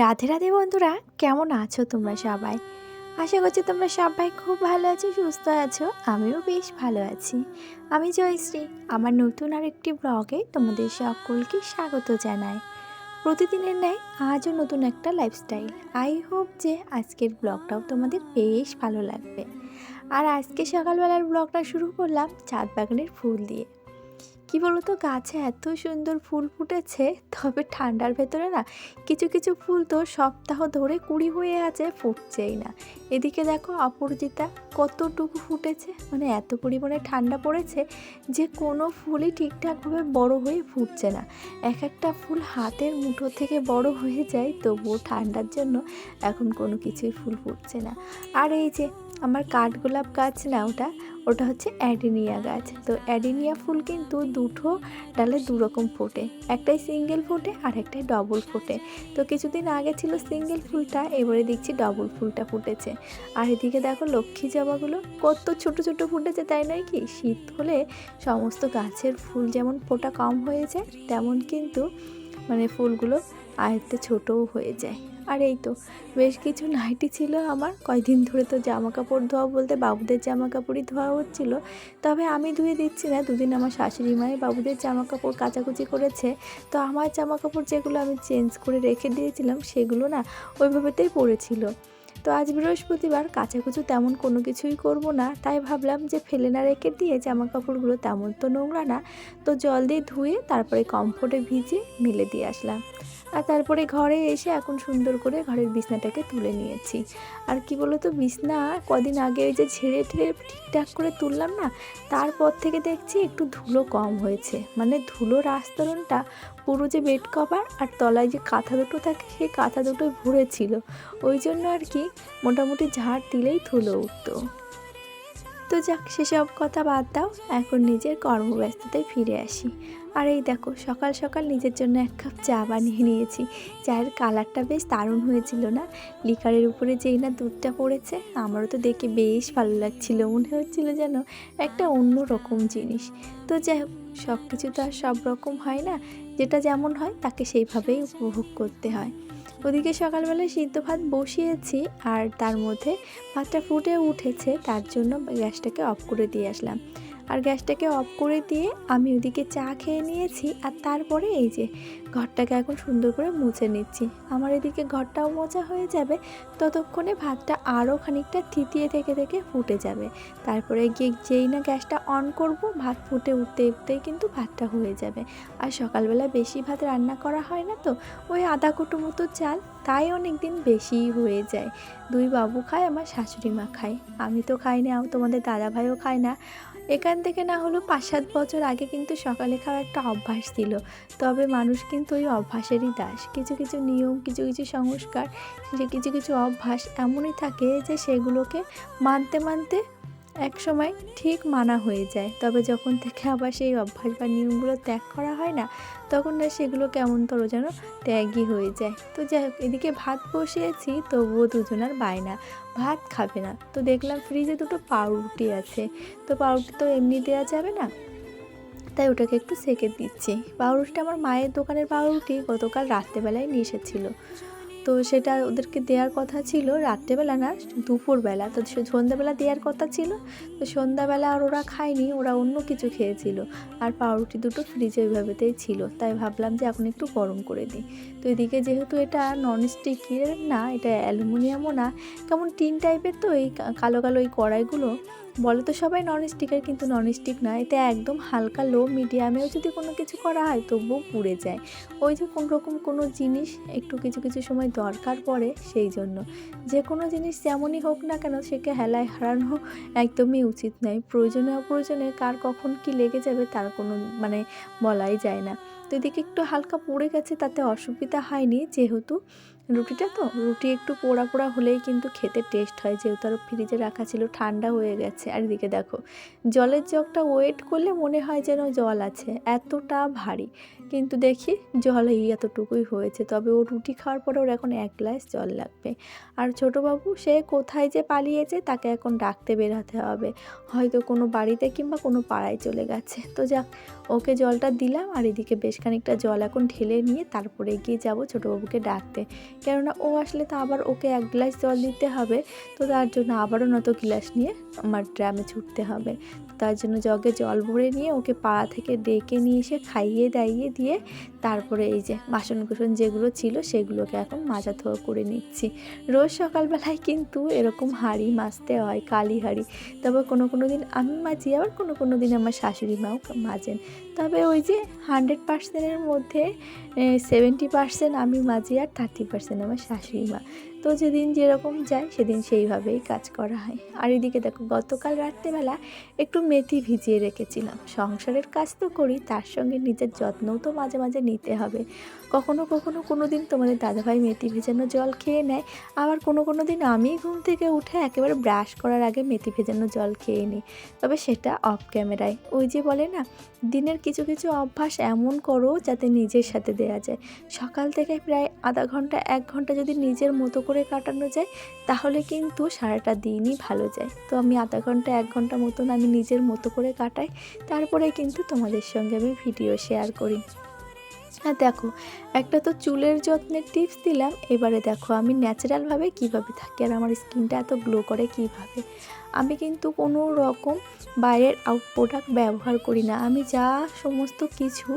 রাধে রাধে বন্ধুরা, কেমন আছো তোমরা সবাই? আশা করছি তোমরা সবাই খুব ভালো আছো, সুস্থ আছো, আমিও বেশ ভালো আছি। আমি জয়শ্রী, আমার নতুন আরেকটি ব্লগে তোমাদের সকলকে স্বাগত জানাই। প্রতিদিনের ন্যায় আজও নতুন একটা লাইফস্টাইল আই হোপ যে আজকের ব্লগটাও তোমাদের বেশ ভালো লাগবে। আর আজকে সকালবেলার ব্লগটা শুরু করলাম চাঁদ বাগানের ফুল দিয়ে। কি বলতো, গাছে এত সুন্দর ফুল ফুটেছে, তবে ঠান্ডার ভেতরে না কিছু কিছু ফুল তো সপ্তাহ ধরে কুড়ি হয়ে আছে, ফুটছেই না। এদিকে দেখো অপরাজিতা কতটুকু ফুটেছে মানে এত পরিমাণে ঠান্ডা পড়েছে যে কোনো ফুলই ঠিকঠাকভাবে বড় হয়ে ফুটছে না। এক একটা ফুল হাতের মুঠো থেকে বড় হয়ে যায়, তবুও ঠান্ডার জন্য এখন কোনো কিছুই ফুল ফুটছে না। আর এই যে আমার কাঠগোলাপ গাছ না, ওটা ওটা হচ্ছে অ্যাডিনিয়া গাছ। তো অ্যাডিনিয়া ফুল কিন্তু দুটো ডালে দু রকম ফোটে। একটাই সিঙ্গেল ফোটে আর একটাই ডবল ফোটে। তো কিছুদিন আগে ছিল সিঙ্গেল ফুলটা, এবারে দেখছি ডবল ফুলটা ফুটেছে। আর এদিকে দেখো লক্ষ্মী জবাগুলো কত ছোট ছোট ফুটেছে, তাই নয় কি? শীত হলে সমস্ত গাছের ফুল যেমন ফোটা কম হয়ে যায়, তেমন কিন্তু মানে ফুলগুলো আয়ত্তে ছোটও হয়ে যায়। আর এই তো, বেশ কিছু নাইটি ছিল আমার। কয়দিন ধরে তো জামা কাপড় ধোয়া বলতে বাবুদের জামা কাপড়ই ধোয়া হচ্ছিল। তবে আমি ধুয়ে দিচ্ছি না, দুদিন আমার শাশুড়ি মায়ে বাবুদের জামা কাপড় কাচাকুচি করেছে। তো আমার জামা কাপড় যেগুলো আমি চেঞ্জ করে রেখে দিয়েছিলাম, সেগুলো না ওইভাবেতেই পড়েছিল। তো আজ বৃহস্পতিবার, কাচাকুচু তেমন কোনো কিছুই করব না। তাই ভাবলাম যে ফেলে না রেখে দিয়ে জামা কাপড়গুলো তেমন তো নোংরা না। তো জল দিয়ে ধুয়ে তারপরে কমফোর্টে ভিজে মেলে দিয়ে আসলাম। আর তারপরে ঘরে এসে এখন সুন্দর করে ঘরের বিছনাটাকে তুলে নিয়েছি। আর কি বলো তো বিছনা কদিন আগে ওই যে ঝেড়ে ঠেড়ে ঠিকঠাক করে তুললাম না, তারপর থেকে দেখছি একটু ধুলো কম হয়েছে। মানে ধুলোর আস্তরণটা পুরো যে বেড কভার আর তলায় যে কাঁথা দুটো থাকে, সেই কাঁথা দুটোই ভরে ছিল ওই জন্য আর কি মোটামুটি ঝাড় দিলেই ধুলো উঠতো। তো যাক, সেসব কথা বাদ দাও, এখন নিজের কর্মব্যস্ততায় ফিরে আসি। আর এই দেখো, সকাল সকাল নিজের জন্য এক কাপ চা বানিয়ে নিয়েছি। চায়ের কালারটা বেশ দারুণ হয়েছিল না? লিকারের উপরে যেই না দুধটা পড়েছে, আমারও তো দেখে বেশ ভালো লাগছিল, মনে হচ্ছিল যেন একটা অন্য রকম জিনিস। তো যাই হোক সব কিছু তো আর সব রকম হয় না, যেটা যেমন হয় তাকে সেইভাবেই উপভোগ করতে হয়। ওদিকে সকালবেলা সিদ্ধ ভাত বসিয়েছি আর তার মধ্যে ভাতটা ফুটে উঠেছে, তার জন্য গ্যাসটাকে অফ করে দিয়ে আসলাম। আর গ্যাসটাকে অফ করে দিয়ে আমি ওদিকে চা খেয়ে নিয়েছি আর তারপরে এই যে ঘরটাকে এখন সুন্দর করে মুছে নিচ্ছি। আমার এদিকে ঘরটাও মোছা হয়ে যাবে, ততক্ষণে ভাতটা আরও খানিকটা থিতিয়ে থেকে থেকে ফুটে যাবে। তারপরে গিয়ে যেই না গ্যাসটা অন করব, ভাত ফুটে উঠতে উঠতেই কিন্তু ভাতটা হয়ে যাবে। আর সকালবেলা বেশি ভাত রান্না করা হয় না তো, ওই আধা কুটো মতো চাল, তাই অনেক দিন বেশিই হয়ে যায়। দুই বাবু খায়, আমার শাশুড়ি মা খায়। আমি তো খাই না তোমাদের দাদা ভাইও খায় না। এখান থেকে না হলেও পাঁচ সাত বছর আগে কিন্তু সকালে খাওয়া একটা অভ্যাস ছিল। তবে মানুষ কিন্তু ওই অভ্যাসেরই দাস। কিছু কিছু নিয়ম, কিছু কিছু সংস্কার যে কিছু কিছু অভ্যাস এমনই থাকে যে সেগুলোকে মানতে মানতে এক সময় ঠিক মানা হয়ে যায়। তবে যখন থেকে আবার সেই অভ্যাস বা নিয়মগুলো ত্যাগ করা হয় না, তখন না সেগুলো কেমন তোর যেন ত্যাগই হয়ে যায়। তো যাই হোক, এদিকে ভাত বসিয়েছি, তবুও দুজনার বায়না। ভাত খাবে না। তো দেখলাম ফ্রিজে দুটো পাউরুটি আছে। তো পাউরুটি তো এমনি দেওয়া যাবে না। তাই ওটাকে একটু সেকে দিচ্ছি। পাউরুটিটা আমার মায়ের দোকানের পাউরুটি, গতকাল রাত্রেবেলায় নিয়ে এসেছিল। তো সেটা ওদেরকে দেওয়ার কথা ছিল রাত্রেবেলা না, দুপুরবেলা। তো সন্ধ্যাবেলা দেওয়ার কথা ছিল, তো সন্ধ্যাবেলা আর ওরা খায়নি, ওরা অন্য কিছু খেয়েছিল। আর পাউরুটি দুটো ফ্রিজে ওইভাবেতেই ছিল, তাই ভাবলাম যে এখন একটু গরম করে দিই তো এদিকে যেহেতু এটা ননস্টিকের না, এটা অ্যালুমিনিয়ামও না, কেমন টিন টাইপের তো এই কালো কালো এই কড়াইগুলো বলে তো সবাই ননস্টিকের কিন্তু ননস্টিক না, এতে একদম হালকা লো মিডিয়ামেও যদি কোনো কিছু করা হয় তবুও পুড়ে যায়। ওই যে কোনো রকম কোনো জিনিস একটু কিছু কিছু সময় দরকার পড়ে সেই জন্য। যে কোনো জিনিস যেমনই হোক না কেন সেকে হেলায় হারানো একদমই উচিত নয়। প্রয়োজনে অপ্রয়োজনে কার কখন কি লেগে যাবে তার কোনো মানে বলাই যায় না। তো এদিকে একটু হালকা পড়ে গেছে তাতে অসুবিধা হয়নি, যেহেতু রুটিটা তো? রুটি একটু পোড়া পোড়া হলেই কিন্তু খেতে টেস্ট হয়। যেহেতু আরও ফ্রিজে রাখা ছিল, ঠান্ডা হয়ে গেছে। আর এদিকে দেখো, জলের জগটা ওয়েট করলে মনে হয় যেন জল আছে, এতটা ভারী। কিন্তু দেখি, জল এই এতটুকুই হয়েছে। তবে ও রুটি খাওয়ার পরে ওর এখন এক গ্লাস জল লাগবে। আর ছোটো বাবু সে কোথায় যে পালিয়েছে, তাকে এখন ডাকতে বেরাতে হবে। হয়তো কোনো বাড়িতে কিংবা কোনো পাড়ায় চলে গেছে। তো যাক, ওকে জলটা দিলাম। আর এদিকে বেশ খানিকটা জল এখন ঢেলে নিয়ে তারপরে গিয়ে যাব ছোটোবাবুকে ডাকতে। কেননা ও আসলে তো আবার ওকে এক গ্লাস জল দিতে হবে, তো তার জন্য আবারও নত গ্লাস নিয়ে আমার ড্রামে ছুটতে হবে। তার জন্য জগে জল ভরে নিয়ে ওকে পাড়া থেকে ডেকে নিয়ে এসে খাইয়ে দাইয়ে দিয়ে তারপরে এই যে বাসন কুসন যেগুলো ছিল সেগুলোকে এখন মাজা ধোয়া করে নিচ্ছি। রোজ সকালবেলায় কিন্তু এরকম হাঁড়ি মাজতে হয়, কালি হাঁড়ি। তারপর কোনো কোনো দিন আমি মাজি, আবার কোনো কোনো দিন আমার শাশুড়ি মাও মাজেন। তবে ওই যে হান্ড্রেড পার্সেন্টের মধ্যে সেভেন্টি পার্সেন্ট আমি মাঝি আর থার্টি পার্সেন্ট আমার শাশুড়ি মা। তো যেদিন যেরকম যায়, সেদিন সেইভাবেই কাজ করা হয়। আর এদিকে দেখো, গতকাল রাত্রেবেলা একটু মেথি ভিজিয়ে রেখেছিলাম। সংসারের কাজ তো করি, তার সঙ্গে নিজের যত্নও তো মাঝে মাঝে নিতে হবে। কখনো কখনো কোনো দিন তোমাদের দাদাভাই মেথি ভেজানো জল খেয়ে নেয়, আবার কোনো কোনো দিন আমি ঘুম থেকে উঠে একেবারে ব্রাশ করার আগে মেথি ভেজানো জল খেয়ে নিই। তবে সেটা অফ ক্যামেরায়। ওই যে বলে না, দিনের কিছু কিছু অভ্যাস এমন করো যাতে নিজের সাথে দেয়া যায়। সকাল থেকে প্রায় আধা ঘণ্টা, এক ঘণ্টা যদি নিজের মতো করে কাটানো যায়, তাহলে কিন্তু সারাটা দিনই ভালো যায়। তো আমি আধা ঘণ্টা, এক ঘণ্টা মতন আমি নিজের মতো করে কাটাই, তারপরে কিন্তু তোমাদের সঙ্গে আমি ভিডিও শেয়ার করি। আর দেখো, একটা তো চুলের যত্নের টিপস দিলাম, এবারে দেখো আমি ন্যাচারালভাবে কীভাবে থাকি আর আমার স্কিনটা এত গ্লো করে কীভাবে। আমি কিন্তু কোনো রকম বাইরের আউট প্রোডাক্ট ব্যবহার করি না, আমি যা সমস্ত কিছু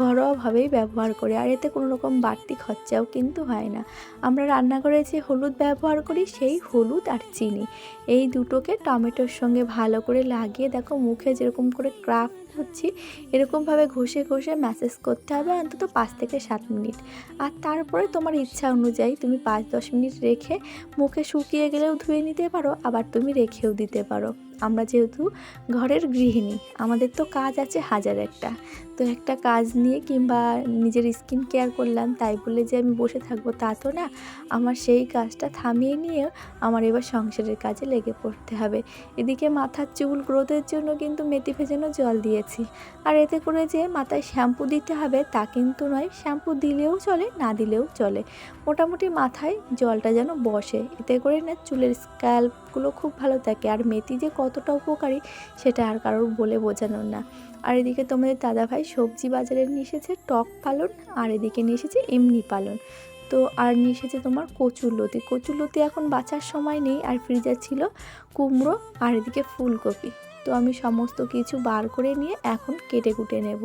ঘরোয়াভাবেই ব্যবহার করি, আর এতে কোনো রকম বাড়তি খরচাও কিন্তু হয় না। আমরা রান্নাঘরে যে হলুদ ব্যবহার করি, সেই হলুদ আর চিনি, এই দুটোকে টমেটোর সঙ্গে ভালো করে লাগিয়ে দেখো, মুখে যেরকম করে ক্রাফট হচ্ছি। এরকমভাবে ঘষে ঘষে ম্যাসেজ করতে হবে অন্তত পাঁচ থেকে সাত মিনিট। আর তারপরে তোমার ইচ্ছা অনুযায়ী তুমি পাঁচ দশ মিনিট রেখে মুখে শুকিয়ে গেলেও ধুয়ে নিতে পারো, আবার তুমি রেখেও দিতে পারো। আমরা যেহেতু ঘরের গৃহিণী, আমাদের তো কাজ আছে হাজার একটা। তো একটা কাজ নিয়ে কিংবা নিজের স্কিন কেয়ার করলাম, তাই বলে যে আমি বসে থাকব তা তো না। আমার সেই কাজটা থামিয়ে নিয়ে আমার এবার সংসারের কাজে লেগে পড়তে হবে। এদিকে মাথার চুল গ্রোথের জন্য কিন্তু মেথি ভেজানো জল দিয়েছি। আর এতে করে যে মাথায় শ্যাম্পু দিতে হবে তা কিন্তু নয়, শ্যাম্পু দিলেও চলে, না দিলেও চলে। মোটামুটি মাথায় জলটা যেন বসে। এতে করে না চুলের স্ক্যাল্পগুলো খুব ভালো থাকে। আর মেথি যে কতটা উপকারী সেটা আর কারোর বলে বোঝানোর না। আর এদিকে তোমাদের দাদাভাই সবজি বাজারে নিয়ে এসেছে টক পালন, আর এদিকে নিয়ে এসেছে এমনি পালন। তো আর নিয়ে এসেছে তোমার কচুর লতি। কচুর লতি এখন বাঁচার সময় নেই, আর ফ্রিজে ছিল কুমড়ো, আর এদিকে ফুলকপি। তো আমি সমস্ত কিছু বার করে নিয়ে এখন কেটে কুটে নেব।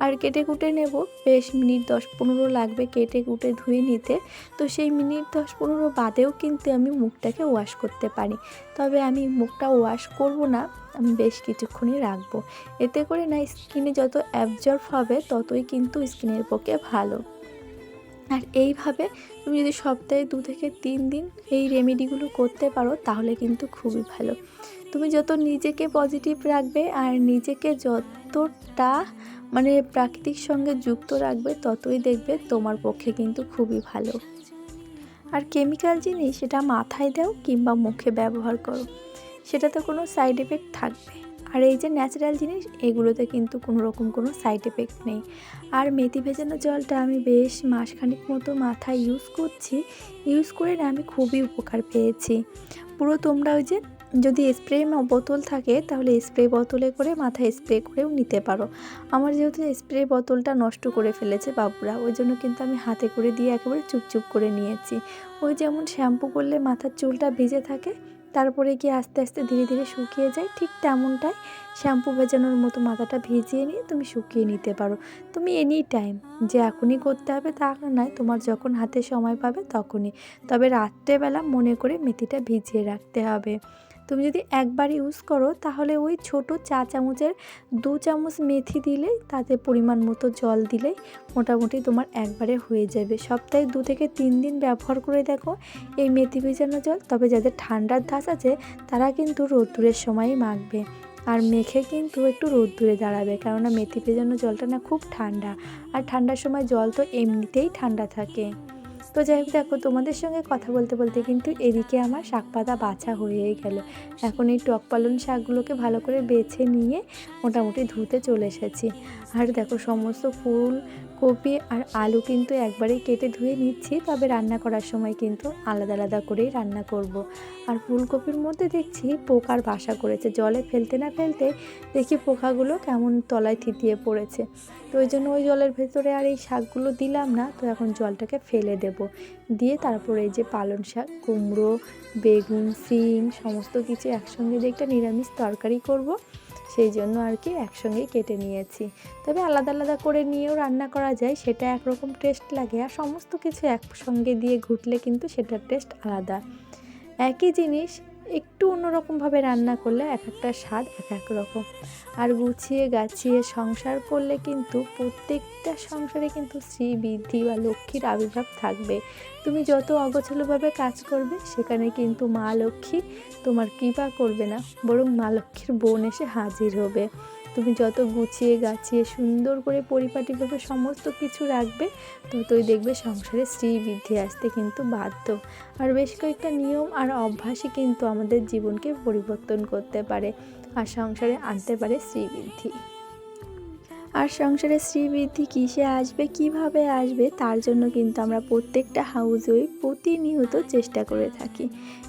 আর কেটে কুটে নেব, বেশ মিনিট দশ পনেরো লাগবে কেটে কুটে ধুয়ে নিতে। তো সেই মিনিট দশ পনেরো বাদেও কিন্তু আমি মুখটাকে ওয়াশ করতে পারি। তবে আমি মুখটা ওয়াশ করব না, আমি বেশ কিছুক্ষণই রাখব। এতে করে না স্কিনে যত অ্যাবজর্ব হবে, ততই কিন্তু স্কিনের পক্ষে ভালো। আর এইভাবে তুমি যদি সপ্তাহে দু থেকে তিন দিন এই রেমেডিগুলো করতে পারো, তাহলে কিন্তু খুবই ভালো। তুমি যত নিজেকে পজিটিভ রাখবে আর নিজেকে যতটা মানে প্রাকৃতিক সঙ্গে যুক্ত রাখবে, ততই দেখবে তোমার পক্ষে কিন্তু খুবই ভালো। আর কেমিক্যাল জিনিস সেটা মাথায় দাও কিংবা মুখে ব্যবহার করো। সেটাতে কোনো সাইড এফেক্ট থাকবে। আর এই যে ন্যাচারাল জিনিস, এগুলোতে কিন্তু কোনো রকম কোনো সাইড এফেক্ট নেই। আর মেথি ভেজানো জলটা আমি বেশ মাসখানিক মতো মাথায় ইউজ করছি। ইউজ করে না আমি খুবই উপকার পেয়েছি। পুরো তোমরা ওই যে যদি স্প্রে বোতল থাকে, তাহলে স্প্রে বোতলে করে মাথায় স্প্রে করেও নিতে পারো। আমার যেহেতু স্প্রে বোতলটা নষ্ট করে ফেলেছে বাবুরা, ওই জন্য কিন্তু আমি হাতে করে দিয়ে একেবারে চুপচুপ করে নিয়েছি। ওই যেমন শ্যাম্পু করলে মাথার চুলটা ভিজে থাকে, তারপরে গিয়ে আস্তে আস্তে ধীরে ধীরে শুকিয়ে যায়, ঠিক তেমনটাই শ্যাম্পু ভেজানোর মতো মাথাটা ভিজিয়ে নিয়ে তুমি শুকিয়ে নিতে পারো। তুমি এনি টাইম যে এখনই করতে হবে তা নয়, তোমার যখন হাতে সময় পাবে তখনই। তবে রাত্রেবেলা মনে করে মেথিটা ভিজিয়ে রাখতে হবে। তুমি যদি একবার ইউজ করো, তাহলে ওই ছোট চা চামচের দু চামচ মেথি দিলেই তাতে পরিমাণ মতো জল দিলেই মোটামুটি তোমার একবারে হয়ে যাবে। সপ্তাহে দু থেকে তিন দিন ব্যবহার করে দেখো এই মেথি ভেজানো জল। তবে যাদের ঠান্ডার ধাস আছে, তারা কিন্তু রোদ্দুরের সময়ই মাখবে। আর মেখে কিন্তু একটু রোদ্দুরে দাঁড়াবে, কেননা মেথি ভেজানো জলটা না খুব ঠান্ডা। আর ঠান্ডার সময় জল তো এমনিতেই ঠান্ডা থাকে। তো যাই হোক, দেখো তোমাদের সঙ্গে কথা বলতে বলতে কিন্তু এদিকে আমার শাক পাতা বাছা হয়েই গেল। এখন এই টক পালন শাকগুলোকে ভালো করে বেছে নিয়ে মোটামুটি ধুতে চলে এসেছি। আর দেখো সমস্ত ফুল কপি আর আলু কিন্তু একবারেই কেটে ধুয়ে নিচ্ছি, তবে রান্না করার সময় কিন্তু আলাদা আলাদা করেই রান্না করব। আর ফুলকপির মধ্যে দেখছি পোকার বাসা করেছে, জলে ফেলতে না ফেলতে দেখি পোকাগুলো কেমন তলায় থিতিয়ে পড়েছে। তো ওই জন্য ওই জলের ভেতরে আর এই শাকগুলো দিলাম না, তো এখন জলটাকে ফেলে দেব। দিয়ে তারপরে এই যে পালং শাক, কুমড়ো, বেগুন, সিম, সমস্ত কিছু একসঙ্গে দিয়ে একটা নিরামিষ তরকারি করব। সেই জন্য আর কি একসঙ্গে কেটে নিয়েছি। তবে আলাদা আলাদা করে নিয়েও রান্না করা যায়, সেটা একরকম টেস্ট লাগে আর সমস্ত কিছু একসঙ্গে দিয়ে ঘুটলে কিন্তু সেটার টেস্ট আলাদা। একই জিনিস একটু অন্যরকমভাবে রান্না করলে এক একটা স্বাদ এক এক রকম। আর গুছিয়ে গাছিয়ে সংসার করলে কিন্তু প্রত্যেকটা সংসারে কিন্তু শ্রী বৃদ্ধি বা লক্ষ্মীর আবির্ভাব থাকবে। তুমি যত অগোছালোভাবে কাজ করবে, সেখানে কিন্তু মা লক্ষ্মী তোমার কৃপা করবে না, বরং মা লক্ষ্মীর বোন এসে হাজির হবে। তুমি যত গুছিয়ে গাছিয়ে সুন্দর করে পরিপাটিভাবে সমস্ত কিছু রাখবে, ততই দেখবে সংসারে শ্রী বৃদ্ধি আসতে কিন্তু বাধ্য। আর বেশ কয়েকটা নিয়ম আর অভ্যাসই কিন্তু আমাদের জীবনকে পরিবর্তন করতে পারে আর সংসারে আনতে পারে শ্রীবৃদ্ধি আর সংসারে শ্রীবৃদ্ধি কিসে আসবে, কীভাবে আসবে, তার জন্য কিন্তু আমরা প্রত্যেকটা হাউস প্রতিনিয়ত চেষ্টা করে থাকি।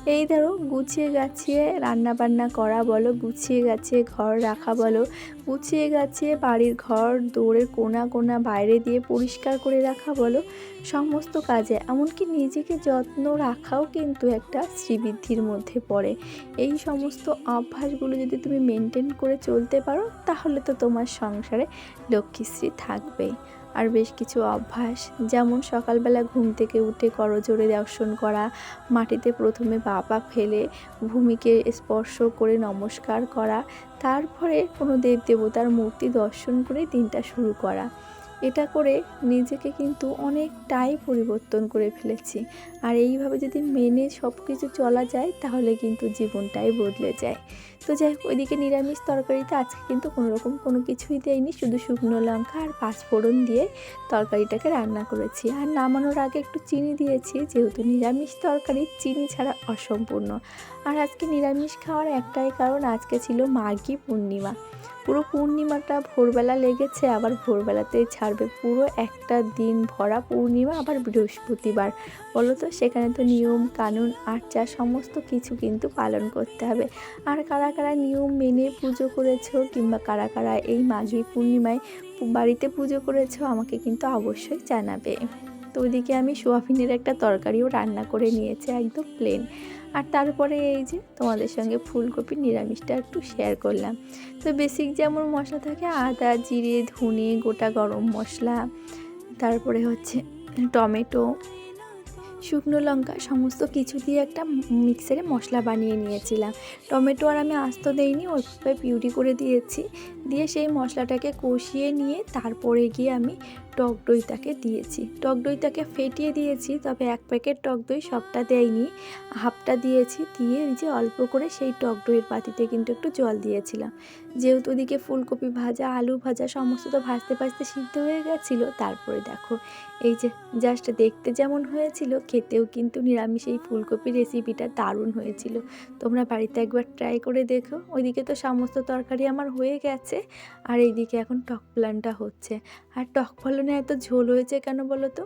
এই ধরো গুছিয়ে গাছিয়ে রান্না বান্না করা বলো, গুছিয়ে গাছিয়ে ঘর রাখা বলো, গুছিয়ে গাছিয়ে বাড়ির ঘর, দৌড়ের কোনা কোনা বাইরে দিয়ে পরিষ্কার করে রাখা বলো, সমস্ত কাজে। এমনকি নিজেকে যত্ন রাখাও কিন্তু একটা শ্রীবৃদ্ধির মধ্যে পড়ে। এই সমস্ত অভ্যাসগুলো যদি তুমি মেনটেন করে চলতে পারো, তাহলে তো তোমার সংসারে লক্ষ্মীশ্রী থাকবেই। আর বেশ কিছু অভ্যাস, যেমন সকালবেলা ঘুম থেকে উঠে করজোড়ে দর্শন করা, মাটিতে প্রথমে বাবা ফেলে ভূমিকে স্পর্শ করে নমস্কার করা, তারপরে কোনো দেব দেবতার মূর্তি দর্শন করে দিনটা শুরু করা। এটা করে নিজেকে কিন্তু অনেকটাই পরিবর্তন করে ফেলেছি। আর এইভাবে যদি মেনে সব কিছু চলা যায়, তাহলে কিন্তু জীবনটাই বদলে যায়। তো যাই ওইদিকে নিরামিষ তরকারিতে আজকে কিন্তু কোনো রকম কোনো কিছুই দেয়নি শুধু শুকনো লঙ্কা আর পাঁচ ফোড়ন দিয়ে তরকারিটাকে রান্না করেছি। আর নামানোর আগে একটু চিনি দিয়েছি, যেহেতু নিরামিষ তরকারি, চিনি ছাড়া অসম্পূর্ণ। আর আজকে নিরামিষ খাওয়ার একটাই কারণ, আজকে ছিল মাঘী পূর্ণিমা। পুরো পূর্ণিমাটা ভোরবেলা লেগেছে, আবার ভোরবেলাতেই ছাড়বে পুরো একটা দিন ভরা পূর্ণিমা, আবার বৃহস্পতিবার। বলো তো সেখানে তো নিয়ম, কানুন, আচার, সমস্ত কিছু কিন্তু পালন করতে হবে। আর কারা কারা নিয়ম মেনে পুজো করেছ কিংবা কারা কারা এই মাঘী পূর্ণিমায় বাড়িতে পুজো করেছ আমাকে কিন্তু অবশ্যই জানাবে। তো ওইদিকে আমি সোয়াবিনের একটা তরকারিও রান্না করে নিয়েছি একদম প্লেন আর তারপরে এই যে তোমাদের সঙ্গে ফুলকপি নিরামিষটা একটু শেয়ার করলাম। তো বেসিক যেমন মশলা থাকে, আদা, জিরে, ধনে, গোটা গরম মশলা, তারপরে হচ্ছে টমেটো, শুকনো লঙ্কা, সমস্ত কিছু দিয়ে একটা মিক্সারে মশলা বানিয়ে নিয়েছিলাম। টমেটো আর আমি আস্ত দেইনি, ওইভাবে পিউরি করে দিয়েছি। দিয়ে সেই মশলাটাকে কষিয়ে নিয়ে তারপরে গিয়ে আমি টক দইটাকে দিয়েছি। টক দইটাকে ফেটিয়ে দিয়েছি, তবে এক প্যাকেট টক দই সবটা দেয়নি। হাফটা দিয়েছি, দিয়ে এই যে অল্প করে সেই টক দইয়ের পাতিতে কিন্তু একটু জল দিয়েছিলাম। যেহেতু ওদিকে ফুলকপি ভাজা, আলু ভাজা সমস্ত তো ভাজতে ভাজতে সিদ্ধ হয়ে গেছিল, তারপরে দেখো এই যে জাস্ট দেখতে যেমন হয়েছিল, খেতেও কিন্তু নিরামিষ এই ফুলকপির রেসিপিটা দারুণ হয়েছিল। তোমরা বাড়িতে একবার ট্রাই করে দেখো। ওইদিকে তো সমস্ত তরকারি আমার হয়ে গেছে, আর এইদিকে এখন টক প্লানটা হচ্ছে। আর টক ফলনে এত ঝোল হয়েছে কেন বলো তো?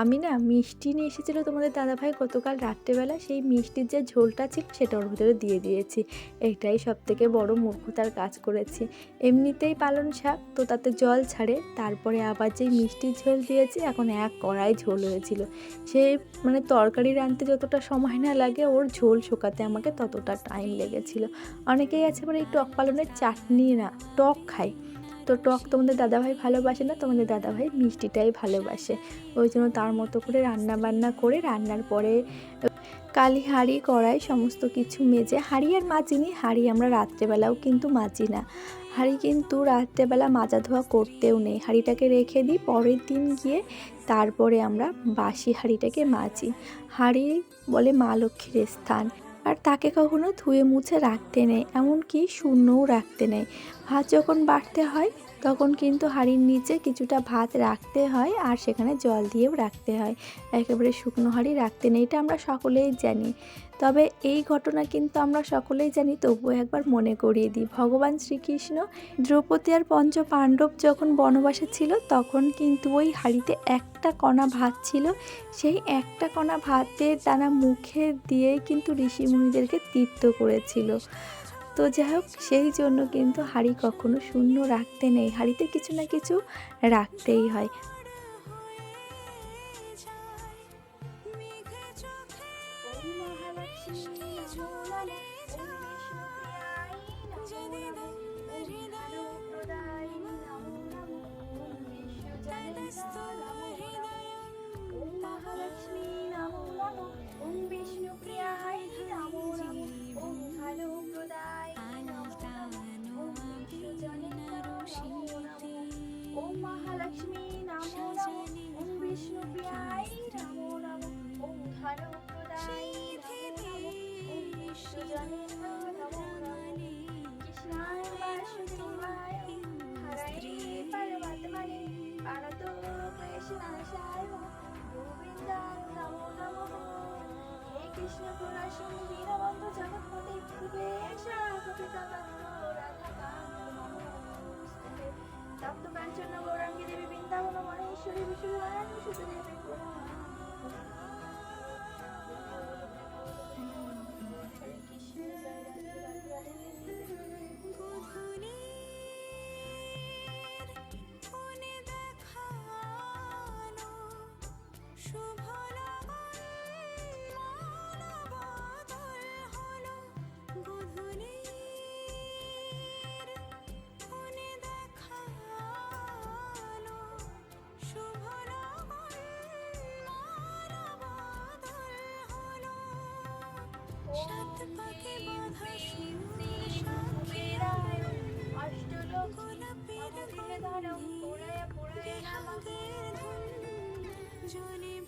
আমি না মিষ্টি নিয়ে এসেছিল তোমাদের দাদাভাই গতকাল রাত্রেবেলা, সেই মিষ্টির যে ঝোলটা ছিল সেটা ওর ভিতরে দিয়ে দিয়েছি। এটাই সব থেকে বড়ো মূর্খতার কাজ করেছি। এমনিতেই পালন শাক, তো তাতে জল ছাড়ে, তারপরে আবার যেই মিষ্টির ঝোল দিয়েছি, এখন এক কড়াই ঝোল হয়েছিল। সেই মানে তরকারি রাঁধতে যতটা সময় না লাগে, ওর ঝোল শোকাতে আমাকে ততটা টাইম লেগেছিল। অনেকেই আছে মানে এই টক পালনের চাটনি না, টক খায়। তো টক তোমাদের দাদাভাই ভালোবাসে না, তোমাদের দাদাভাই মিষ্টিটাই ভালোবাসে। ওই জন্য তার মতো করে রান্না বান্না করে রান্নার পরে কালি হাঁড়ি, কড়াই সমস্ত কিছু মেজে, হাঁড়ি আর মাজিনি হাঁড়ি আমরা রাত্রেবেলাও কিন্তু মাজি না। হাঁড়ি কিন্তু রাত্রেবেলা মাজা ধোয়া করতেও নেই। হাঁড়িটাকে রেখে দিই, পরের দিন গিয়ে তারপরে আমরা বাসি হাঁড়িটাকে মাজি। হাঁড়ি বলে মা লক্ষ্মীর স্থান। আর তাকে কখনো ধুয়ে মুছে রাখতে নেই, এমনকি শূন্যও রাখতে নেই। ভাত যখন বাড়তে হয় তখন কিন্তু হাঁড়ির নিচে কিছুটা ভাত রাখতে হয় আর সেখানে জল দিয়েও রাখতে হয়। একেবারে শুকনো হাঁড়ি রাখতে নেই, এটা আমরা সকলেই জানি। তবে এই ঘটনা কিন্তু আমরা সকলেই জানি, তবুও একবার মনে করিয়ে দিই। ভগবান শ্রীকৃষ্ণ দ্রৌপদী আর পঞ্চ পাণ্ডব যখন বনবাসে ছিল, তখন কিন্তু ওই হাঁড়িতে একটা কণা ভাত ছিল। সেই একটা কণা ভাতের দানা মুখে দিয়েই কিন্তু ঋষি মুনিদেরকে তৃপ্ত করেছিল। তো যাই হোক, সেই জন্য কিন্তু হাঁড়ি কখনো শূন্য রাখতে নেই। হাঁড়িতে কিছু না কিছু রাখতেই হয়। কৃষ্ণ পুরাশম দীনবন্ধু জগৎপতি পূর্বেশা গোপিকাকান্ত রাধা তপ্ত কাঞ্চন, গৌরাঙ্গী দেবী, বৃন্দাবন, মহেশ্বরী বিশ্বনারায়ণ সুতদেবী কৃষ্ণ পুরায় ওম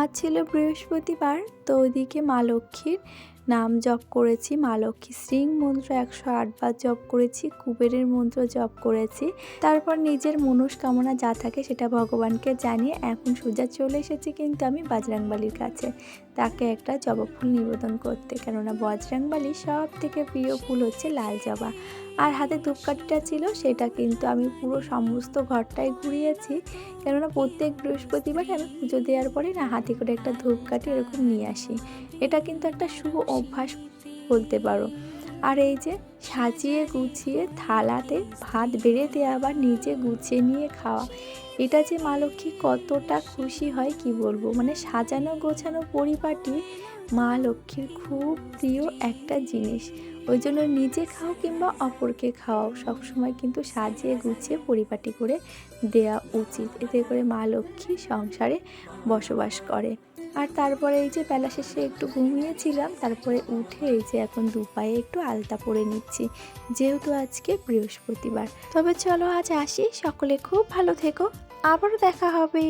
আজ ছিল বৃহস্পতিবার, তো ওইদিকে মা লক্ষ্মীর নাম জপ করেছি। মা লক্ষ্মী শ্রীং মন্ত্র একশো আটবার জপ করেছি, কুবেরের মন্ত্র জপ করেছি। তারপর নিজের মনস্কামনা যা থাকে সেটা ভগবানকে জানিয়ে এখন সোজা চলে এসেছি কিন্তু আমি বাজরাংবালির কাছে। তাকে একটা জবা ফুল নিবেদন করতে। কেননা বজরাংবালির সব থেকে প্রিয় ফুল হচ্ছে লাল জবা। আর হাতে ধূপকাঠিটা ছিল, সেটা কিন্তু আমি পুরো সমস্ত ঘরটাই ঘুরিয়েছি। কেননা প্রত্যেক বৃহস্পতিবার আমি পুজো দেওয়ার পরে না হাতে করে একটা ধূপকাঠি এরকম নিয়ে আসি। এটা কিন্তু একটা শুভ অভ্যাস বলতে পারো। আর এই যে সাজিয়ে গুছিয়ে থালাতে ভাত বেড়ে দেওয়া আবার নিজে গুছিয়ে নিয়ে খাওয়া, এটা যে মা লক্ষ্মী কতটা খুশি হয় কি বলব? মানে সাজানো গোছানো পরিপাটি মা লক্ষ্মীর খুব প্রিয় একটা জিনিস। ওই জন্য নিজে খাও কিংবা অপরকে খাওয়াও সবসময় কিন্তু সাজিয়ে গুছিয়ে পরিপাটি করে দেয়া উচিত। এতে করে মা লক্ষ্মী সংসারে বসবাস করে। আর তারপরে এই যে বেলা শেষে একটু ঘুমিয়েছিলাম, তারপরে উঠে এই যে এখন দুপায়ে একটু আলতা পরে নিচ্ছি, যেহেতু আজকে বৃহস্পতিবার। তবে চলো আজ আসি, সকলে খুব ভালো থেকো, আবারও দেখা হবে।